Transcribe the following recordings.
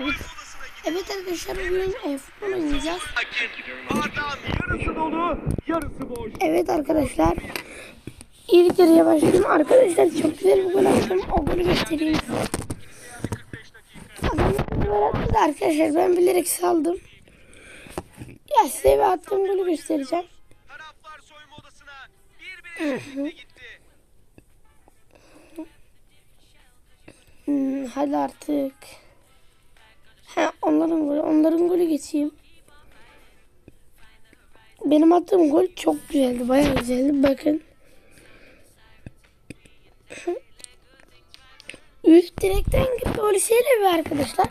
Evet. Evet arkadaşlar bugün e, futbol oynayacağız. Yarısı dolu, yarısı boş. Evet arkadaşlar. İlk yarıya başlayayım. Arkadaşlar çok güzel bir gol attım. O golü göstereyim. Adamlar arkadaşlar. Ben bilerek saldım. Ya size bir attığım golü göstereceğim. Hadi artık. Ha, onların golü, onların golü geçeyim. Benim attığım gol çok güzeldi, bayağı güzeldi. Bakın. Üst direkten gitti o liseyle bir arkadaşlar.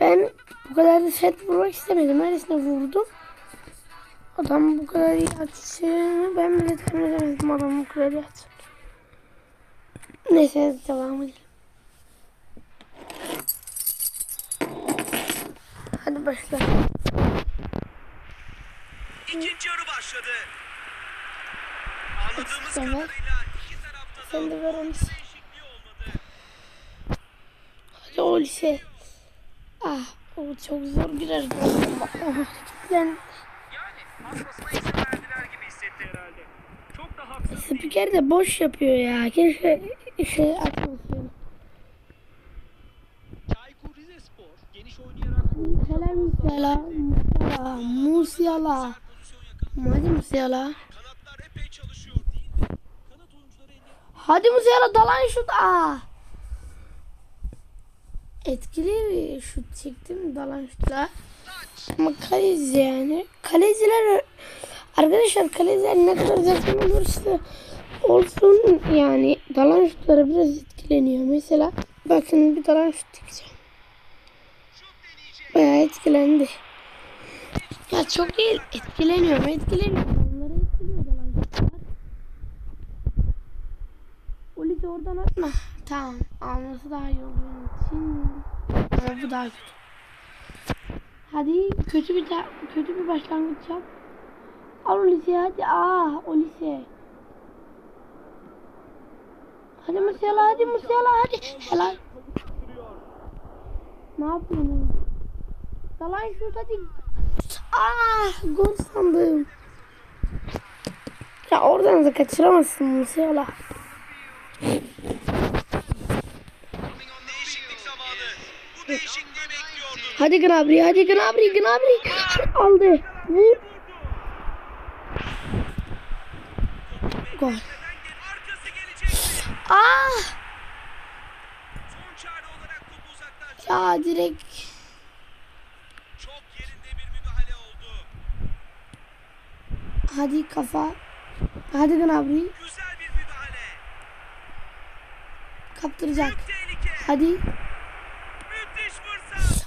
Ben bu kadar da set vurmak istemedim. Öylesine vurdum. Adam bu kadar iyi atışını ben bile tahmin edemedim adam bu kadar iyi atışını. Neyse devam edelim. Hadi başla. İkinci yarı başladı. Anladığımız kadarıyla iki tarafta da Sen de ver onu. Hadi o lise. Ah o çok zor girer. Ben Yani pasmasına izin verdiler gibi hissetti herhalde. Çok da haksız spiker de boş yapıyor ya. Keşke şey atmasın. Helal Musiala. Musiala. Hadi Musiala. Hadi Musiala dalan şut. Ah. Etkili bir şut çektim dalan şutla. Ama kaleci yani. Kaleciler arkadaşlar kaleciler ne kadar zaten olursa olsun yani dalan şutlara biraz etkileniyor. Mesela bakın bir dalan şut çekeceğim. Bayağı etkilendi. Ya çok değil. Etkileniyor mu? Etkileniyor. Onları etkiliyor de oradan atma. Tamam. Alması daha iyi olduğu için. Ama bu daha kötü. Hadi kötü bir kötü bir başlangıç yap. Al Olise hadi. Aa Olise. Hadi Musiala hadi Musiala hadi. Helal. Ne yapıyorsun? Dalan şut hadi. Ah gol sandım. Ya oradan da kaçıramazsın Musiala. Hadi Gnabry, hadi Gnabry, Gnabry. Aldı. Vur. Gol. Ah! Ya direkt. Çok yerinde bir müdahale oldu. Hadi kafa. Hadi Gnabry. Kaptıracak. Hadi.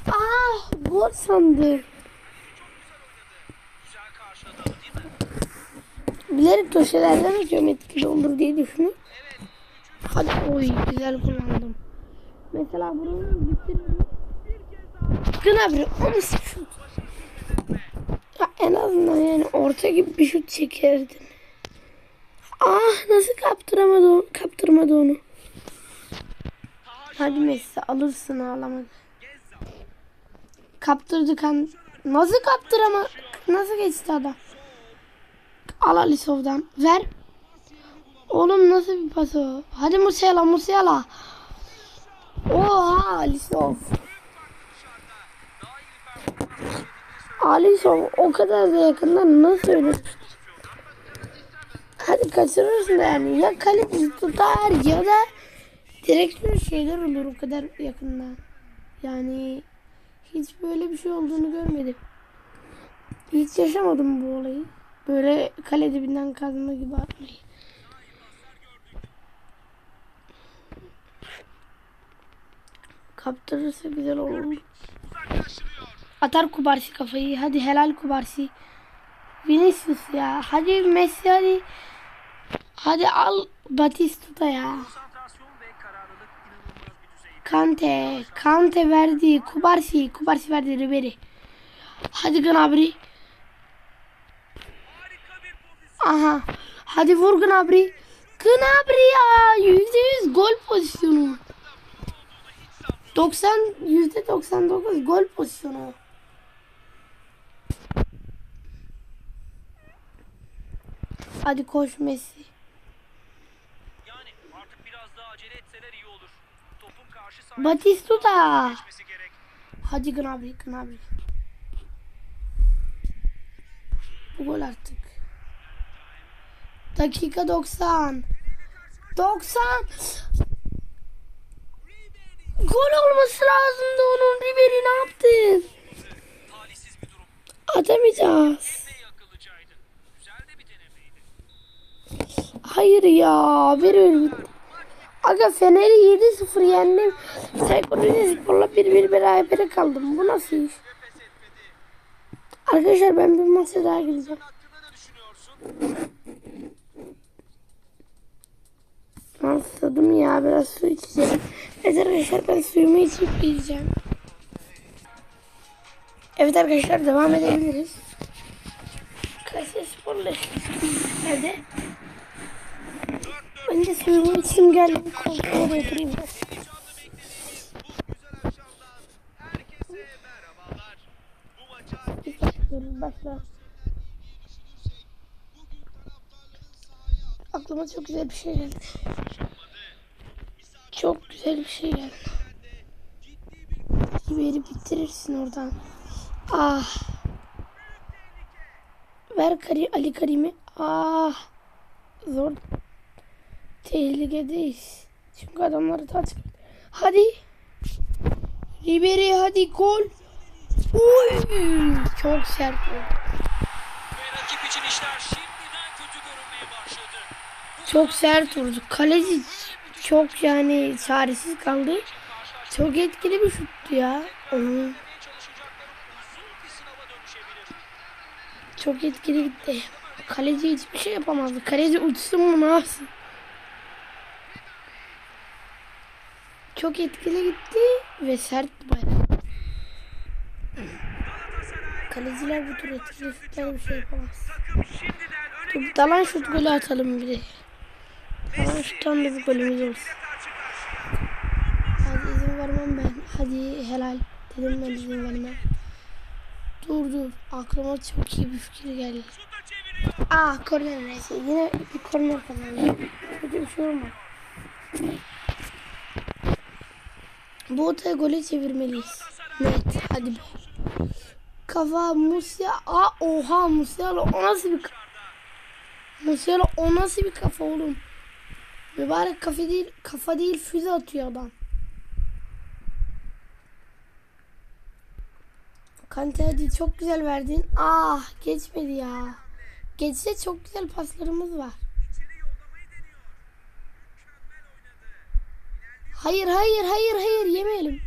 Ah! Gol sandı. Güzel karşıladı ama değil mi? Bilerek köşelerden atıyorum etkili olur diye düşünüp. Hadi oy güzel kullandım. Mesela bunu bitiririm. Gnabry o nasıl şut? Ya en azından yani orta gibi bir şut çekerdin. Ah nasıl kaptıramadı onu, kaptırmadı onu. Hadi Messi alırsın ağlamadı. Kaptırdı kan. Nasıl kaptırama? Nasıl geçti adam? Al Alisov'dan. Ver. Oğlum nasıl bir pas o? Hadi Musiala Musiala. Oha Alisov. Alisov o kadar da yakından nasıl öyle Hadi kaçırırsın yani. Ya kaleci tutar ya da direkt bir şeyler olur o kadar yakından. Yani hiç böyle bir şey olduğunu görmedim. Hiç yaşamadım bu olayı. Böyle kale dibinden kazma gibi atmayı. Kaptırırsa güzel olur. Atar Kubarsi kafayı. Hadi helal Kubarsi. Vinicius ya. Hadi Messi hadi. Hadi al Batistuta ya. Kante. Kante verdi. Kubarsi. Kubarsi verdi Ribery. Hadi Gnabry. Aha. Hadi vur Gnabry. Gnabry ya. Yüzde yüz gol pozisyonu. olduğunu hiç sanmıyorum. 90 yüzde 99 gol pozisyonu. Hadi koş Messi. Yani artık biraz daha acele etseler iyi olur. Topun karşı sahaya Batistuta. Hadi Gnabry, Gnabry. Bu gol artık. Dakika 90. 90. Gol olması lazımdı onun. Ribery ne yaptın? Atamayacağız. Epey akıllıcaydı. Güzel de bir denemeydi. Hayır ya. Öyle. Aga Fener'i 7-0 yendim. Sekurize Spor'la 1-1 berabere kaldım. Bu nasıl iş? Arkadaşlar ben bir maça daha gireceğim. Düşünüyorsun? Anladım ya biraz su içeceğim. Evet arkadaşlar ben suyumu içip gideceğim. Evet arkadaşlar devam edebiliriz. Kayseri Spor'la Hadi. De suyumu içtim geldim. Koltuğa oturayım. ben. Başla. Aklıma çok güzel bir şey geldi. Çok güzel bir şey geldi. Biberi bitirirsin oradan. Ah. Ver Kari, Ali Karim'i. Ah. Zor. Tehlikedeyiz. Çünkü adamları taç. Hadi. Ribery hadi gol. Uy. Çok sert oldu. rakip için işler şimdiden kötü görünmeye başladı. Çok sert vurdu. Kaleci çok yani çaresiz kaldı. Çok etkili bir şuttu ya. Onun çok etkili gitti. Kaleci hiçbir şey yapamazdı. Kaleci uçsun mu ne yapsın? Çok etkili gitti ve sert bayağı. Kaleciler bu tür etkili bir şey yapamaz. Dur, dalan şut golü atalım bir de. Dalan şuttan da bir golümüz olsun. Hadi izin vermem ben. Hadi helal. Dedim ben izin vermem. Dur dur. Aklıma çok iyi bir fikir geldi. Ah korner neyse. Yine bir korner kazandı. Kötü bir şey olmaz. Bu otaya gole çevirmeliyiz. Net. Hadi be. Kafa Musya. Aa oha Musiala o nasıl bir Musiala o nasıl bir kafa oğlum? Mübarek kafa değil, kafa değil füze atıyor adam. Kante hadi çok güzel verdin. Ah geçmedi ya. Geçse çok güzel paslarımız var. Hayır hayır hayır hayır yemeyelim.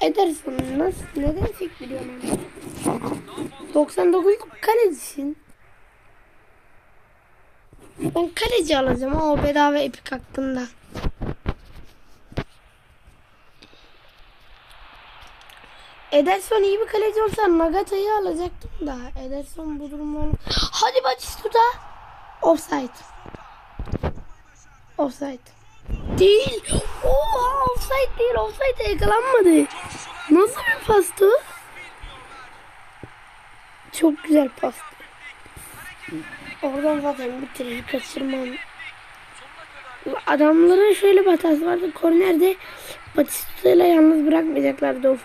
Ederson nasıl neden sektiriyorsun onu? 99 kalecisin. Ben kaleci alacağım o bedava epik hakkında. Ederson iyi bir kaleci olsa Nagata'yı alacaktım da. Ederson bu durumu Hadi Batistuta. Offside. Offside. Değil. Oha offside değil. Offside yakalanmadı. Nasıl bir pastı? Çok güzel pastı. Oradan zaten bitirir kaçırmam. Adamların şöyle bir hatası vardı. Kornerde Batista ile yalnız bırakmayacaklardı o.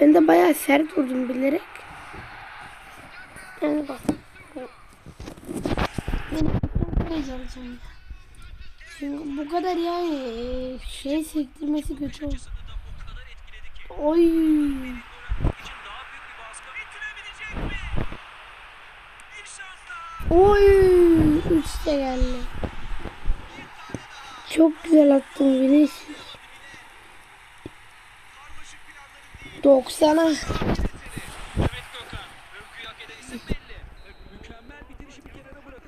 Ben de bayağı sert vurdum bilerek. Yani bak. Kaleci alacağım ya. Bu kadar yani e, şey sektirmesi kötü oldu. Oy. Oy. Üçte geldi. Çok güzel attın Vinicius. 90'a.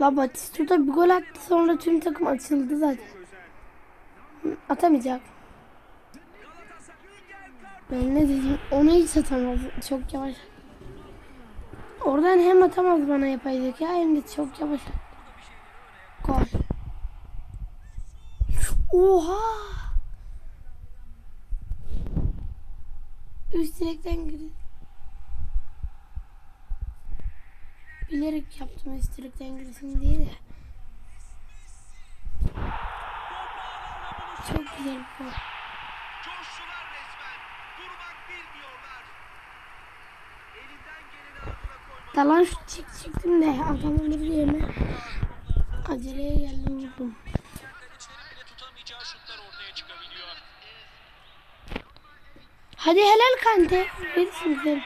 La Batistuta bir gol attı sonra tüm takım açıldı zaten. Atamayacak. Ben ne dedim? Onu hiç atamaz. Çok yavaş. Oradan hem atamaz bana yapaydık ya hem de çok yavaş. Gol. Oha! Üst direkten girdi. Bilerek yaptım üst direkten girsin diye de. Çok güzel gol. Coştular resmen. Durmak bilmiyorlar. Elinden geleni ardına koymadı. Dalan şut çek çektim de adam diye mi? Aceleye geldim vurdum. Hadi helal Kante. Verirsin güzel.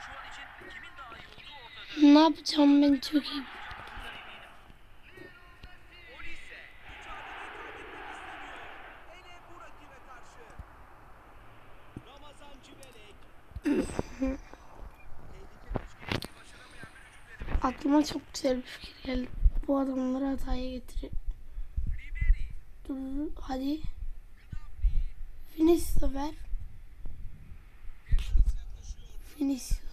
Şu an için kimin daha iyi olduğu ortada. Ne yapacağım ben çok iyi. Aklıma çok güzel bir fikir geldi. Bu adamları hataya. Ribery. Dur hadi. Vinicius ver. Vinicius.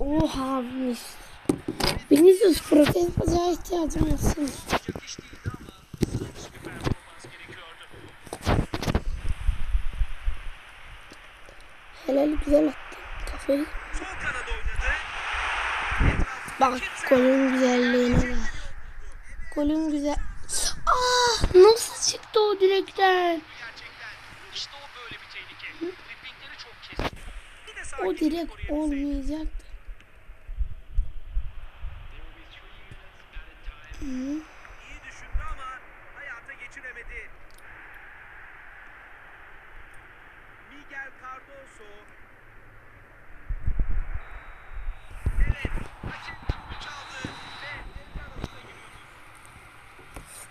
Oha Vinicius. Vinicius protez bacağı ihtiyacım olsun. Helal güzel attı kafayı. Bak golün güzelliğine de. Golün güzel. Ah nasıl çıktı o direkten? O böyle O direkt koruyabilseydi. İyi düşündü ama hayata geçiremedi. Miguel Cardoso. Evet, hakem düdüğünü çaldı ve devre arasına giriyoruz.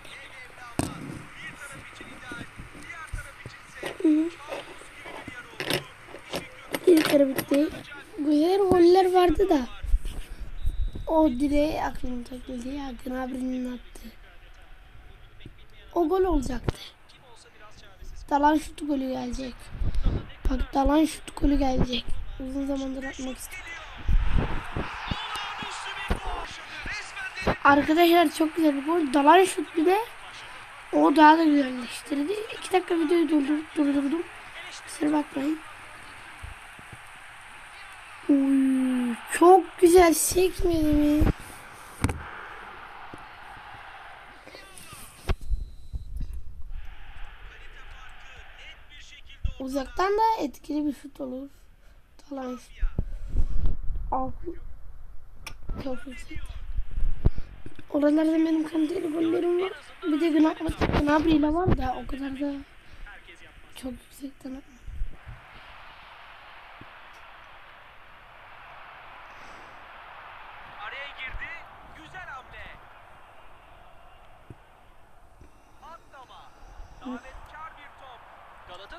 Devre ama bir taraf için ideal, diğer taraf içinse kabus gibi bir yer oldu. İlk yarı bitti. Güzel goller vardı da. O direğe aklım takıldı ya. Gnabry'nin attı. O gol olacaktı. Dalan şut golü gelecek. Bak dalan şut golü gelecek. Uzun zamandır atmak istedim. Arkadaşlar çok güzel bir gol. Dalan şut bir de o daha da güzelleştirdi. İki dakika videoyu durdur, durdurdum. Kusura bakmayın. Uy, çok güzel sekmedi mi? Uzaktan da etkili bir şut olur. Dalan şut. Al. Çok yüksek. Oralarda benim kaliteli gollerim var. Bir de Gnabry ile var da o kadar da çok yüksekten atma.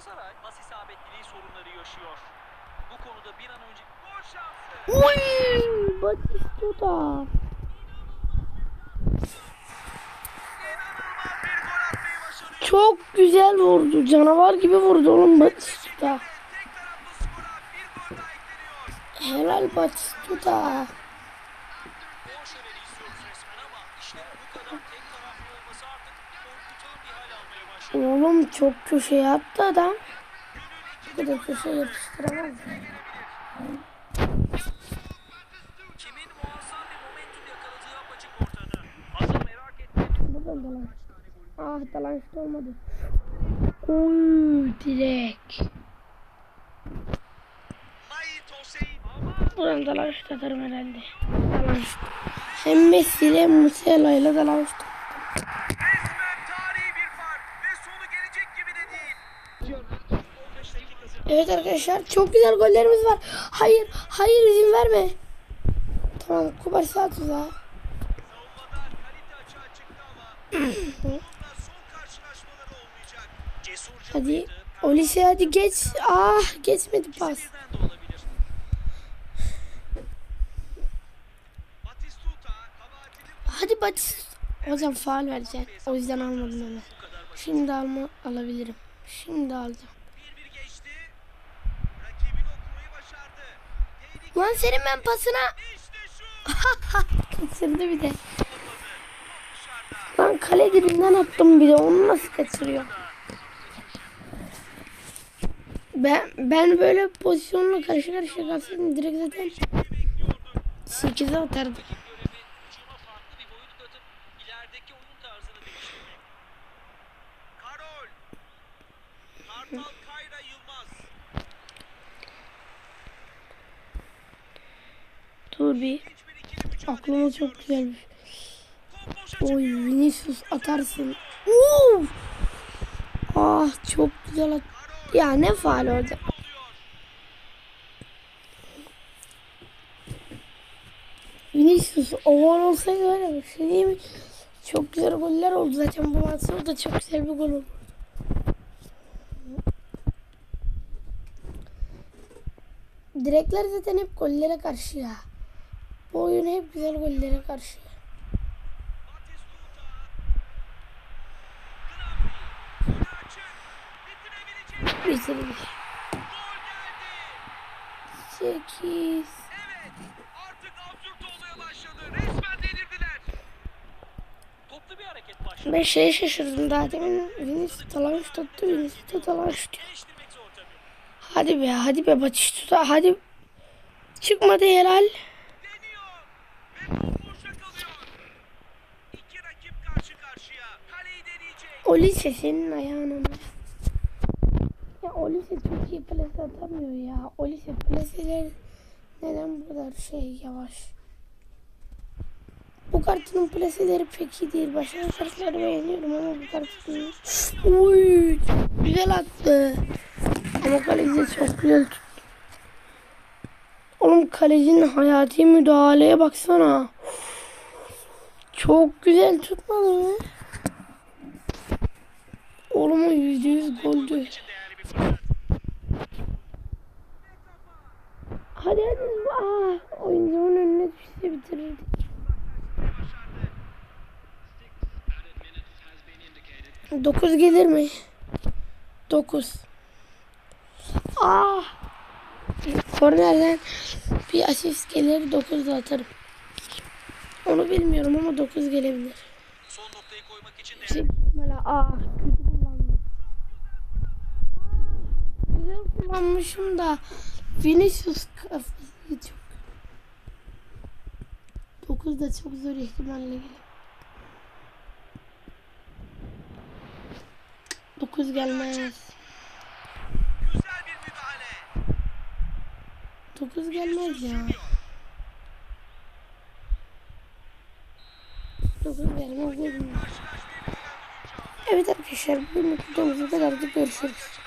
Galatasaray pas isabetliliği sorunları yaşıyor. Bu konuda bir an önce gol şansı. Uy! Batistuta. Çok güzel vurdu. Canavar gibi vurdu oğlum Batistuta. Helal Batistuta. Gol şöleni istiyoruz resmen ama işlerin bu kadar tek taraflı olması artık korkutan bir hal almaya başladı. Oğlum çok köşeye attı adam. Bu kadar köşeye yapıştıramaz. Buradan. Ah dalan şut olmadı. Uy direkt. Buradan dalan şut atarım herhalde. Dalan şut. Hem Messi ile Musiala ile dalan şut. resmen tarihi bir fark ve sonu gelecek gibi de değil. 15 dakikası Evet arkadaşlar çok güzel gollerimiz var. Hayır hayır izin verme. Tamam Kubar sağ tuzağa. Hadi. Olise hadi geç. Ah geçmedi pas. Hadi Batis. Hocam faal vereceksin. O yüzden almadım onu. Şimdi alma alabilirim. Şimdi alacağım. 1-1 geçti. Rakibini okumayı başardı. Tehlike Lan senin ben pasına kaçırdı bir de. Lan kale dibinden attım bir de onu nasıl kaçırıyor? Ben ben böyle pozisyonla karşı karşıya kalsaydım direkt zaten bekliyorduk. 8'e atardım. görevi hücuma Dur bir. Aklıma çok güzel bir boşa Oy. Vinicius atarsın. Uf! Ah çok güzel at. Ya ne faal orada. Vinicius oval olsaydı ya bir şey diyeyim mi? Çok güzel goller oldu zaten bu maçta. Da çok güzel bir gol oldu. Direkler zaten hep gollere karşı ya. Bu oyun hep güzel gollere karşı. Geldi. 8. Evet. Artık absürt olmaya başladı. Resmen delirdiler. Toplu bir hareket başladı. Ben şeye şaşırdım daha demin Vinicius talamış tuttu Vinicius zor tabii. Hadi be hadi be Batistuta hadi. Çıkmadı helal. Deniyor. Ve top boşa kalıyor. İki rakip karşı karşıya. Kaleyi deneyecek. Olise senin ayağına? Ya Olise çok iyi plase atamıyor ya. Olise plaseler neden bu kadar şey yavaş? Bu kartının plaseleri pek iyi değil. Başka kartları beğeniyorum ama bu kartın... Uy, güzel attı. Ama kaleci çok güzel tuttu. Oğlum kalecinin hayati müdahaleye baksana. Çok güzel tutmadı mı? Oğlum o yüzde yüz goldü. Hadi hadi. Aa, oyuncumun önüne düşse bitirirdik. Dokuz gelir mi? Dokuz. Aa. Kornerden bir asist gelir dokuz da atarım. Onu bilmiyorum ama dokuz gelebilir. Son noktayı koymak için Şey, böyle aa kötü kullandım. Aa, Güzel kullanmışım da Vinicius kafası çok. 9 da çok zor ihtimalle gelir. 9 gelmez. Güzel bir müdahale. 9 gelmez ya. 9 gelmez. Evet arkadaşlar bu videomuzda kadar görüşürüz.